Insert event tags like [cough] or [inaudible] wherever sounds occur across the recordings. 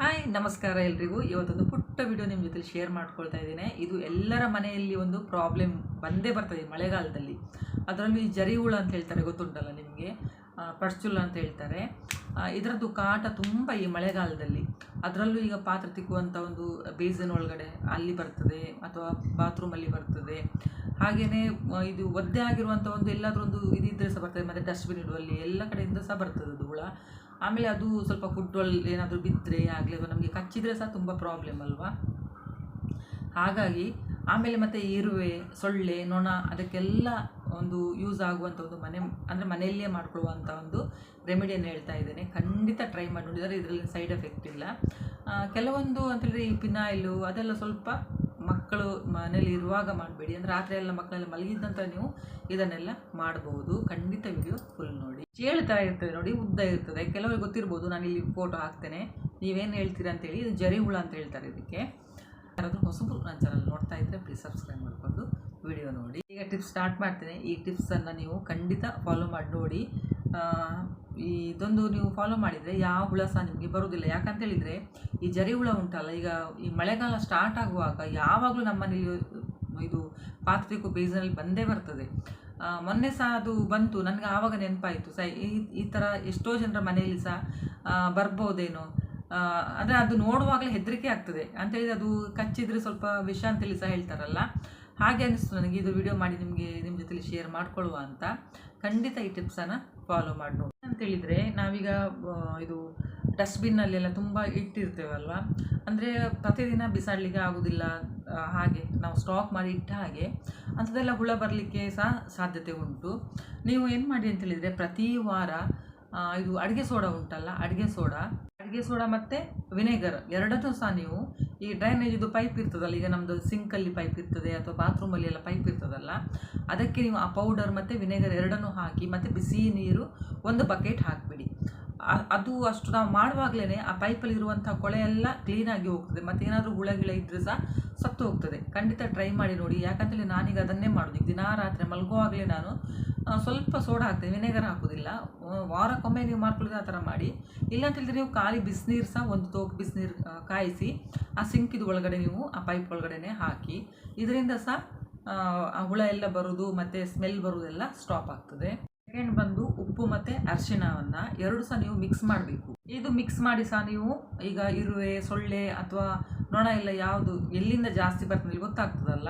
Hi, ನಮಸ್ಕಾರ ಎಲ್ರಿಗೂ. ಇವತ್ತೊಂದು ಪುಟ್ಟ ವಿಡಿಯೋ ನಿಮ್ಮ ಜೊತೆ ಶೇರ್ ಮಾಡ್ಕೊಳ್ತಾ ಇದ್ದೀನಿ. ಇದು ಎಲ್ಲರ ಮನೆಯಲ್ಲಿ ಒಂದು ಪ್ರಾಬ್ಲಮ್ ಬಂದೇ ಬರ್ತದೆ ಮಳೆಗಾಲದಲ್ಲಿ. ಅದರಲ್ಲೂ ಈ ಜರಿ ಹುಳ ಅಂತ ಹೇಳ್ತಾರೆ, ಗೊತ್ತುಂಟಲ್ಲ ನಿಮಗೆ? ಪರ್ಚುಲ್ ಅಂತ ಹೇಳ್ತಾರೆ. ಇದರದ್ದು ಕಾಟ ತುಂಬ ಈ ಮಳೆಗಾಲದಲ್ಲಿ. ಅದರಲ್ಲೂ ಈಗ ಪಾತ್ರೆ ತಿಕ್ಕುವಂಥ ಒಂದು ಬೇಸನ್ ಒಳಗಡೆ ಅಲ್ಲಿ ಬರ್ತದೆ, ಅಥವಾ ಬಾತ್ರೂಮಲ್ಲಿ ಬರ್ತದೆ. ಹಾಗೆಯೇ ಇದು ಒದ್ದೆ ಆಗಿರುವಂಥ ಒಂದು ಎಲ್ಲಾದರೂ ಒಂದು ಇದಿದ್ರೆ ಸಹ ಬರ್ತದೆ, ಮತ್ತು ಡಸ್ಟ್ಬಿನ್ ಇಡುವಲ್ಲಿ ಎಲ್ಲ ಕಡೆಯಿಂದ ಸಹ ಬರ್ತದೆ ಅದು ಹುಳ. ಆಮೇಲೆ ಅದು ಸ್ವಲ್ಪ ಫುಡ್ಡಲ್ಲಿ ಏನಾದರೂ ಬಿದ್ದರೆ ಆಗಲಿ ನಮಗೆ ಕಚ್ಚಿದರೆ ಸಹ ತುಂಬ ಪ್ರಾಬ್ಲಮ್ ಅಲ್ವಾ? ಹಾಗಾಗಿ ಆಮೇಲೆ ಮತ್ತೆ ಇರುವೆ ಸೊಳ್ಳೆ, ನೊಣ ಅದಕ್ಕೆಲ್ಲ ಒಂದು ಯೂಸ್ ಆಗುವಂಥ ಒಂದು ಮನೆ, ಅಂದರೆ ಮನೆಯಲ್ಲೇ ಮಾಡ್ಕೊಳ್ಳುವಂಥ ಒಂದು ರೆಮಿಡಿಯನ್ನು ಹೇಳ್ತಾ ಇದ್ದೇನೆ. ಖಂಡಿತ ಟ್ರೈ ಮಾಡಿ ನೋಡಿದರೆ ಇದರಲ್ಲಿ ಸೈಡ್ ಎಫೆಕ್ಟ್ ಇಲ್ಲ. ಕೆಲವೊಂದು ಅಂತೇಳಿದ್ರೆ ಈ ಪಿನಾಯಿಲು ಅದೆಲ್ಲ ಸ್ವಲ್ಪ ಮಕ್ಕಳು ಮನೇಲಿ ಇರುವಾಗ ಮಾಡಬೇಡಿ. ಅಂದರೆ ರಾತ್ರಿ ಎಲ್ಲ ಮಕ್ಕಳೆಲ್ಲ ಮಲಗಿದ್ದಂತ ನೀವು ಇದನ್ನೆಲ್ಲ ಮಾಡಬಹುದು. ಖಂಡಿತ ವಿಡಿಯೋ ಫುಲ್ ನೋಡಿ. ಹೇಳ್ತಾ ಇರ್ತದೆ ನೋಡಿ, ಉದ್ದ ಇರ್ತದೆ. ಕೆಲವರಿಗೆ ಗೊತ್ತಿರ್ಬೋದು, ನಾನು ಇಲ್ಲಿ ಫೋಟೋ ಹಾಕ್ತೇನೆ. ನೀವೇನು ಹೇಳ್ತೀರಾ ಅಂತೇಳಿ, ಇದು ಜರಿ ಹುಳ ಅಂತ ಹೇಳ್ತಾರೆ ಇದಕ್ಕೆ. ಯಾರಾದರೂ ಹೊಸಬು ನನ್ನ ಚಾನಲ್ ನೋಡ್ತಾ ಇದ್ದರೆ ಪ್ಲೀಸ್ ಸಬ್ಸ್ಕ್ರೈಬ್ ಮಾಡಿಕೊಂಡು ವಿಡಿಯೋ ನೋಡಿ. ಈಗ ಟಿಪ್ಸ್ ಸ್ಟಾರ್ಟ್ ಮಾಡ್ತೇನೆ. ಈ ಟಿಪ್ಸನ್ನು ನೀವು ಖಂಡಿತ ಫಾಲೋ ಮಾಡಿ ನೋಡಿ. ಇದೊಂದು ನೀವು ಫಾಲೋ ಮಾಡಿದರೆ ಯಾವ ಹುಳ ಸಹ ನಿಮಗೆ ಬರೋದಿಲ್ಲ. ಯಾಕಂತ ಹೇಳಿದರೆ ಈ ಜರಿ ಹುಳ ಉಂಟಲ್ಲ, ಈಗ ಈ ಮಳೆಗಾಲ ಸ್ಟಾರ್ಟ್ ಆಗುವಾಗ ಯಾವಾಗಲೂ ನಮ್ಮನೇಲಿ ಇದು ಪಾತ್ರಿಕು ಬೇಸನಲ್ಲಿ ಬಂದೇ ಬರ್ತದೆ. ಮೊನ್ನೆ ಸಹ ಅದು ಬಂತು, ನನಗೆ ಆವಾಗ ನೆನಪಾಯಿತು. ಸಹ ಈ ಈ ಥರ ಎಷ್ಟೋ ಜನರ ಮನೆಯಲ್ಲಿ ಸಹ ಬರ್ಬೋದೇನೋ ಅಂದರೆ ಅದು ನೋಡುವಾಗಲೇ ಹೆದರಿಕೆ ಆಗ್ತದೆ. ಅಂತೇಳಿ ಅದು ಕಚ್ಚಿದ್ರೆ ಸ್ವಲ್ಪ ವಿಷ ಅಂತೇಳಿ ಸಹ ಹೇಳ್ತಾರಲ್ಲ. ಹಾಗೆ ಅನಿಸ್ತು ನನಗೆ. ಇದು ವಿಡಿಯೋ ಮಾಡಿ ನಿಮಗೆ, ನಿಮ್ಮ ಜೊತೆಲಿ ಶೇರ್ ಮಾಡ್ಕೊಳ್ಳುವ ಅಂತ ಖಂಡಿತ ಈ ಟಿಪ್ಸನ್ನು ಫಾಲೋ ಮಾಡಿ. ಅಂತೇಳಿದರೆ ನಾವೀಗ ಇದು ಡಸ್ಟ್ಬಿನ್ನಲ್ಲೆಲ್ಲ ತುಂಬ ಇಟ್ಟಿರ್ತೇವಲ್ವ? ಅಂದರೆ ಪ್ರತಿದಿನ ಬಿಸಾಡಲಿಕ್ಕೆ ಆಗೋದಿಲ್ಲ ಹಾಗೆ ನಾವು ಸ್ಟಾಕ್ ಮಾಡಿ ಇಟ್ಟ ಹಾಗೆ ಅಂಥದ್ದೆಲ್ಲ ಹುಳ ಬರಲಿಕ್ಕೆ ಸಹ ಸಾಧ್ಯತೆ ಉಂಟು. ನೀವು ಏನು ಮಾಡಿ ಅಂತೇಳಿದರೆ ಪ್ರತಿ ವಾರ ಇದು ಅಡುಗೆ ಸೋಡಾ ಉಂಟಲ್ಲ, ಅಡುಗೆ ಸೋಡಾ. ಅಡುಗೆ ಸೋಡಾ ಮತ್ತು ವಿನೆಗರ್ ಎರಡನ್ನೂ ಸಹ ನೀವು ಈ ಡ್ರೈನೇಜ್ ಇದು ಪೈಪ್ ಇರ್ತದಲ್ಲ, ಈಗ ನಮ್ಮದು ಸಿಂಕಲ್ಲಿ ಪೈಪ್ ಇರ್ತದೆ ಅಥವಾ ಬಾತ್ರೂಮಲ್ಲಿ ಎಲ್ಲ ಪೈಪ್ ಇರ್ತದಲ್ಲ, ಅದಕ್ಕೆ ನೀವು ಆ ಪೌಡರ್ ಮತ್ತು ವಿನೆಗರ್ ಎರಡನ್ನೂ ಹಾಕಿ ಮತ್ತು ಬಿಸಿ ನೀರು ಒಂದು ಬಕೆಟ್ ಹಾಕಿಬಿಡಿ. ಅದು ಅಷ್ಟು ನಾವು ಮಾಡುವಾಗಲೇ ಆ ಪೈಪಲ್ಲಿ ಇರುವಂಥ ಕೊಳೆ ಎಲ್ಲ ಕ್ಲೀನಾಗಿ ಹೋಗ್ತದೆ, ಮತ್ತು ಏನಾದರೂ ಹುಳ ಗಿಳ ಇದ್ದರೆ ಸಹ ಸತ್ತು ಹೋಗ್ತದೆ. ಖಂಡಿತ ಟ್ರೈ ಮಾಡಿ ನೋಡಿ, ಯಾಕಂತೇಳಿ ನಾನೀಗ ಅದನ್ನೇ ಮಾಡೋದು. ದಿನಾ ರಾತ್ರಿ ಮಲಗುವಾಗಲೇ ನಾನು ಸ್ವಲ್ಪ ಸೋಡಾ ಹಾಕ್ತೀವಿ ವಿನೆಗರ್ ಹಾಕೋದಿಲ್ಲ ವಾರಕ್ಕೊಮ್ಮೆ ನೀವು ಮಾಡ್ಕೊಳ್ಳೋದು ಆ ಥರ ಮಾಡಿ. ಇಲ್ಲ ಅಂತೇಳಿದ್ರೆ ನೀವು ಖಾಲಿ ಬಿಸಿನೀರು ಸಹ ಒಂದು ತೋಕ್ ಬಿಸಿನೀರು ಕಾಯಿಸಿ ಆ ಸಿಂಕಿದ ಒಳಗಡೆ ನೀವು ಆ ಪೈಪ್ ಒಳಗಡೆನೇ ಹಾಕಿ ಇದರಿಂದ ಸಹ ಆ, ಆ ಹುಳ ಎಲ್ಲ ಬರೋದು ಮತ್ತು ಸ್ಮೆಲ್ ಬರೋದೆಲ್ಲ ಸ್ಟಾಪ್ ಆಗ್ತದೆ. ಸೆಕೆಂಡ್ ಬಂದು ಉಪ್ಪು ಮತ್ತು ಅರಿಶಿಣವನ್ನು ಎರಡು ಸಹ ನೀವು ಮಿಕ್ಸ್ ಮಾಡಬೇಕು. ಇದು ಮಿಕ್ಸ್ ಮಾಡಿ ಸಹ ನೀವು ಈಗ ಇರುವೆ ಸೊಳ್ಳೆ ಅಥವಾ ನೊಣ ಎಲ್ಲ ಯಾವುದು ಎಲ್ಲಿಂದ ಜಾಸ್ತಿ ಬರ್ತದೆ ಗೊತ್ತಾಗ್ತದಲ್ಲ?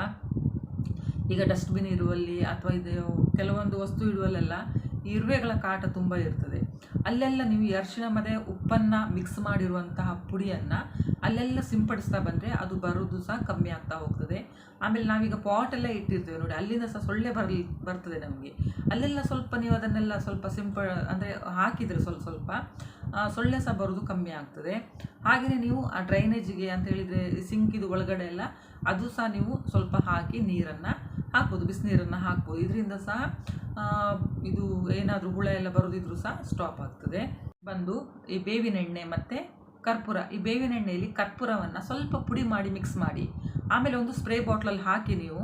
ಈಗ ಡಸ್ಟ್ಬಿನ್ ಇರುವಲ್ಲಿ ಅಥವಾ ಇದು ಕೆಲವೊಂದು ವಸ್ತು ಇಡುವಲ್ಲೆಲ್ಲ ಇರುವೆಗಳ ಕಾಟ ತುಂಬ ಇರ್ತದೆ. ಅಲ್ಲೆಲ್ಲ ನೀವು ಅರಿಶಿನ ಮತ್ತು ಉಪ್ಪನ್ನು ಮಿಕ್ಸ್ ಮಾಡಿರುವಂತಹ ಪುಡಿಯನ್ನು ಅಲ್ಲೆಲ್ಲ ಸಿಂಪಡಿಸ್ತಾ ಬಂದರೆ ಅದು ಬರೋದು ಸಹ ಕಮ್ಮಿ ಆಗ್ತಾ ಹೋಗ್ತದೆ. ಆಮೇಲೆ ನಾವೀಗ ಪಾಟ್ ಎಲ್ಲ ಇಟ್ಟಿರ್ತೇವೆ ನೋಡಿ, ಅಲ್ಲಿಂದ ಸಹ ಸೊಳ್ಳೆ ಬರಲಿ ಬರ್ತದೆ ನಮಗೆ. ಅಲ್ಲೆಲ್ಲ ಸ್ವಲ್ಪ ನೀವು ಅದನ್ನೆಲ್ಲ ಸ್ವಲ್ಪ ಸಿಂಪ ಅಂದರೆ ಹಾಕಿದರೆ ಸ್ವಲ್ಪ ಸ್ವಲ್ಪ ಸೊಳ್ಳೆ ಸಹ ಬರೋದು ಕಮ್ಮಿ ಆಗ್ತದೆ. ಹಾಗೆಯೇ ನೀವು ಆ ಡ್ರೈನೇಜಿಗೆ ಅಂತ ಹೇಳಿದರೆ ಸಿಂಕಿದು ಒಳಗಡೆ ಎಲ್ಲ, ಅದು ಸಹ ನೀವು ಸ್ವಲ್ಪ ಹಾಕಿ ನೀರನ್ನು ಹಾಕ್ಬೋದು, ಬಿಸಿನೀರನ್ನು ಹಾಕ್ಬೋದು. ಇದರಿಂದ ಸಹ ಇದು ಏನಾದರೂ ಹುಳ ಎಲ್ಲ ಬರೋದಿದ್ರೂ ಸಹ ಸ್ಟಾಪ್ ಆಗ್ತದೆ. ಬಂದು ಈ ಬೇವಿನ ಎಣ್ಣೆ ಮತ್ತು ಕರ್ಪೂರ, ಈ ಬೇವಿನ ಎಣ್ಣೆಯಲ್ಲಿ ಕರ್ಪೂರವನ್ನು ಸ್ವಲ್ಪ ಪುಡಿ ಮಾಡಿ ಮಿಕ್ಸ್ ಮಾಡಿ. ಆಮೇಲೆ ಒಂದು ಸ್ಪ್ರೇ ಬಾಟ್ಲಲ್ಲಿ ಹಾಕಿ ನೀವು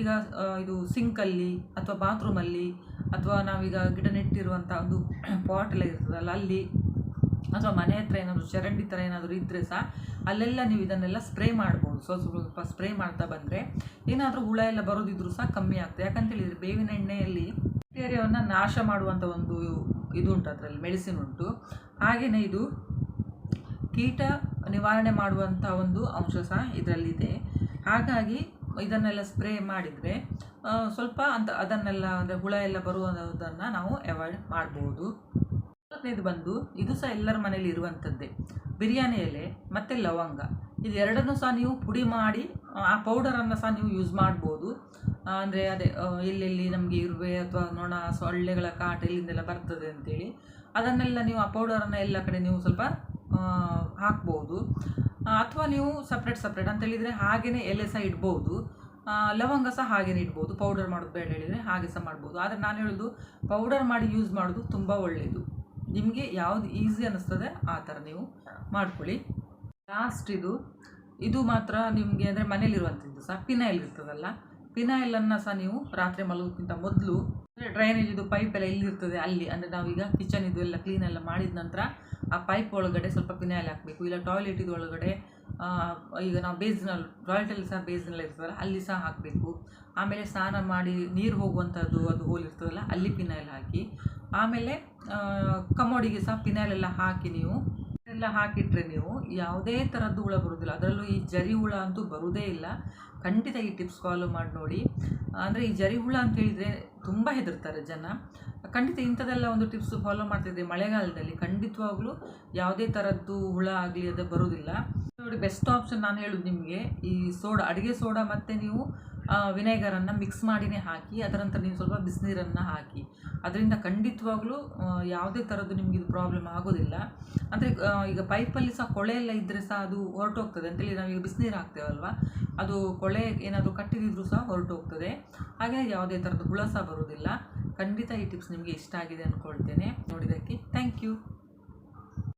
ಈಗ ಇದು ಸಿಂಕಲ್ಲಿ ಅಥವಾ ಬಾತ್ರೂಮಲ್ಲಿ ಅಥವಾ ನಾವೀಗ ಗಿಡ ನೆಟ್ಟಿರುವಂಥ ಒಂದು [clears throat] ಪಾಟ್ ಎಲ್ಲ ಇರ್ತದಲ್ಲ, ಅಲ್ಲಿ ಅಥವಾ ಮನೆ ಹತ್ರ ಏನಾದರೂ ಚರಂಡಿ ಥರ ಏನಾದರೂ ಇದ್ದರೆ ಸಹ ಅಲ್ಲೆಲ್ಲ ನೀವು ಇದನ್ನೆಲ್ಲ ಸ್ಪ್ರೇ ಮಾಡ್ಬೋದು. ಸ್ವಲ್ಪ ಸ್ವಲ್ಪ ಸ್ಪ್ರೇ ಮಾಡ್ತಾ ಬಂದರೆ ಏನಾದರೂ ಹುಳ ಎಲ್ಲ ಬರೋದಿದ್ರು ಸಹ ಕಮ್ಮಿ ಆಗ್ತದೆ. ಯಾಕಂತೇಳಿದರೆ ಬೇವಿನ ಎಣ್ಣೆಯಲ್ಲಿ ಬ್ಯಾಕ್ಟೀರಿಯಾವನ್ನು ನಾಶ ಮಾಡುವಂಥ ಒಂದು ಇದು ಉಂಟು ಅದರಲ್ಲಿ, ಮೆಡಿಸಿನ್ ಉಂಟು. ಹಾಗೆಯೇ ಇದು ಕೀಟ ನಿವಾರಣೆ ಮಾಡುವಂಥ ಒಂದು ಅಂಶ ಸಹ ಇದರಲ್ಲಿದೆ. ಹಾಗಾಗಿ ಇದನ್ನೆಲ್ಲ ಸ್ಪ್ರೇ ಮಾಡಿದರೆ ಸ್ವಲ್ಪ ಅಂತ ಅದನ್ನೆಲ್ಲ ಅಂದರೆ ಹುಳ ಎಲ್ಲ ಬರುವುದನ್ನು ನಾವು ಅವಾಯ್ಡ್ ಮಾಡ್ಬೋದು. ಇದು ಬಂದು ಇದು ಸಹ ಎಲ್ಲರ ಮನೇಲಿ ಇರುವಂಥದ್ದೇ. ಬಿರಿಯಾನಿ ಎಲೆ ಮತ್ತು ಲವಂಗ. ಇದು ಎರಡನ್ನೂ ಸಹ ನೀವು ಪುಡಿ ಮಾಡಿ, ಆ ಪೌಡರನ್ನು ಸಹ ನೀವು ಯೂಸ್ ಮಾಡ್ಬೋದು. ಅಂದರೆ ಅದೇ ಎಲ್ಲೆಲ್ಲಿ ನಮಗೆ ಇರುವೆ ಅಥವಾ ನೊಣ ಸೊಳ್ಳೆಗಳ ಕಾಟ ಎಲ್ಲಿಂದೆಲ್ಲ ಬರ್ತದೆ ಅಂತೇಳಿ. ಅದನ್ನೆಲ್ಲ ನೀವು ಆ ಪೌಡರನ್ನು ಎಲ್ಲ ಕಡೆ ನೀವು ಸ್ವಲ್ಪ ಹಾಕ್ಬೋದು. ಅಥವಾ ನೀವು ಸಪ್ರೇಟ್ ಸಪ್ರೇಟ್ ಅಂತ ಹೇಳಿದರೆ ಹಾಗೆಯೇ ಎಲೆ ಸಹ ಇಡ್ಬೋದು. ಲವಂಗ ಸಹ ಹಾಗೇನೆ ಇಡ್ಬೋದು. ಪೌಡರ್ ಮಾಡೋದು ಬೇಡ ಹೇಳಿದರೆ ಹಾಗೆ ಸಹ ಮಾಡ್ಬೋದು. ಆದರೆ ನಾನು ಹೇಳೋದು ಪೌಡರ್ ಮಾಡಿ ಯೂಸ್ ಮಾಡೋದು ತುಂಬ ಒಳ್ಳೆಯದು ನಿಮಗೆ ಯಾವುದು ಈಸಿ ಅನ್ನಿಸ್ತದೆ ಆ ಥರ ನೀವು ಮಾಡ್ಕೊಳ್ಳಿ. ಲಾಸ್ಟ್ ಇದು ಇದು ಮಾತ್ರ ನಿಮಗೆ ಅಂದರೆ ಮನೇಲಿರುವಂಥದ್ದು ಸಹ ಪಿನಾಯಿಲ್ ಇರ್ತದಲ್ಲ ಪಿನಾಯಿಲನ್ನು ಸಹ ನೀವು ರಾತ್ರಿ ಮಲಗೋಕ್ಕಿಂತ ಮೊದಲು ಡ್ರೈನೇಜ್ ಇದು ಪೈಪ್ ಎಲ್ಲ ಎಲ್ಲಿರ್ತದೆ ಅಲ್ಲಿ, ಅಂದರೆ ನಾವೀಗ ಕಿಚನ್ ಇದು ಎಲ್ಲ ಕ್ಲೀನ್ ಎಲ್ಲ ಮಾಡಿದ ನಂತರ ಆ ಪೈಪ್ ಒಳಗಡೆ ಸ್ವಲ್ಪ ಪಿನಾಯಿಲ್ ಹಾಕಬೇಕು. ಇಲ್ಲ ಟಾಯ್ಲೆಟ್ ಇದು ಒಳಗಡೆ ಈಗ ನಾವು ಬೇಸ್ನಲ್ಲಿ ಟಾಯ್ಲೆಟಲ್ಲಿ ಸಹ ಬೇಸಿನಲ್ಲಿ ಇರ್ತದಲ್ಲ, ಅಲ್ಲಿ ಸಹ ಹಾಕಬೇಕು. ಆಮೇಲೆ ಸ್ನಾನ ಮಾಡಿ ನೀರು ಹೋಗುವಂಥದ್ದು ಅದು ಹೋಲ್ ಇರ್ತದಲ್ಲ, ಅಲ್ಲಿ ಪಿನಾಯಿಲ್ ಹಾಕಿ. ಆಮೇಲೆ ಕಮೋಡಿಗೆ ಸಹ ಪಿನಾಯಿಲ್ ಎಲ್ಲ ಹಾಕಿ ನೀವು ಎಲ್ಲ ಹಾಕಿಟ್ರೆ ನೀವು ಯಾವುದೇ ಥರದ್ದು ಹುಳ ಬರೋದಿಲ್ಲ ಅದರಲ್ಲೂ ಈ ಜರಿ ಹುಳ ಅಂತೂ ಬರುವುದೇ ಇಲ್ಲ. ಖಂಡಿತ ಈ ಟಿಪ್ಸ್ ಫಾಲೋ ಮಾಡಿ ನೋಡಿ. ಅಂದರೆ ಈ ಜರಿ ಹುಳ ಅಂತ ಹೇಳಿದರೆ ತುಂಬ ಹೆದರ್ತಾರೆ ಜನ. ಖಂಡಿತ ಇಂಥದ್ದೆಲ್ಲ ಒಂದು ಟಿಪ್ಸ್ ಫಾಲೋ ಮಾಡ್ತಿದ್ರೆ ಮಳೆಗಾಲದಲ್ಲಿ ಖಂಡಿತವಾಗ್ಲೂ ಯಾವುದೇ ಥರದ್ದು ಹುಳ ಆಗಲಿ ಅದು ಬರೋದಿಲ್ಲ ನೋಡಿ ಬೆಸ್ಟ್ ಆಪ್ಷನ್ ನಾನು ಹೇಳೋದು ನಿಮಗೆ, ಈ ಸೋಡಾ, ಅಡುಗೆ ಸೋಡಾ ಮತ್ತು ನೀವು ವಿನೆಗರನ್ನು ಮಿಕ್ಸ್ ಮಾಡಿನೇ ಹಾಕಿ, ಅದರ ನಂತರ ನೀವು ಸ್ವಲ್ಪ ಬಿಸಿನೀರನ್ನು ಹಾಕಿ. ಅದರಿಂದ ಖಂಡಿತವಾಗ್ಲೂ ಯಾವುದೇ ಥರದ್ದು ನಿಮಗೆ ಇದು ಪ್ರಾಬ್ಲಮ್ ಆಗೋದಿಲ್ಲ. ಅಂದರೆ ಈಗ ಪೈಪಲ್ಲಿ ಸಹ ಕೊಳೆ ಎಲ್ಲ ಇದ್ದರೆ ಸಹ ಅದು ಹೊರಟೋಗ್ತದೆ. ಅಂತೇಳಿ ನಾವೀಗ ಬಿಸಿನೀರು ಹಾಕ್ತೇವಲ್ವ? ಅದು ಕೊಳೆ ಏನಾದರೂ ಕಟ್ಟಿದಿದ್ರೂ ಸಹ ಹೊರಟು ಹೋಗ್ತದೆ ಹಾಗೆ ಯಾವುದೇ ಥರದ ಹುಳ ಸಹ ಬರೋದಿಲ್ಲ ಖಂಡಿತ ಈ ಟಿಪ್ಸ್ ನಿಮಗೆ ಇಷ್ಟ ಆಗಿದೆ ಅಂದ್ಕೊಳ್ತೇನೆ ನೋಡಿದ್ದಕ್ಕೆ ಥ್ಯಾಂಕ್ ಯು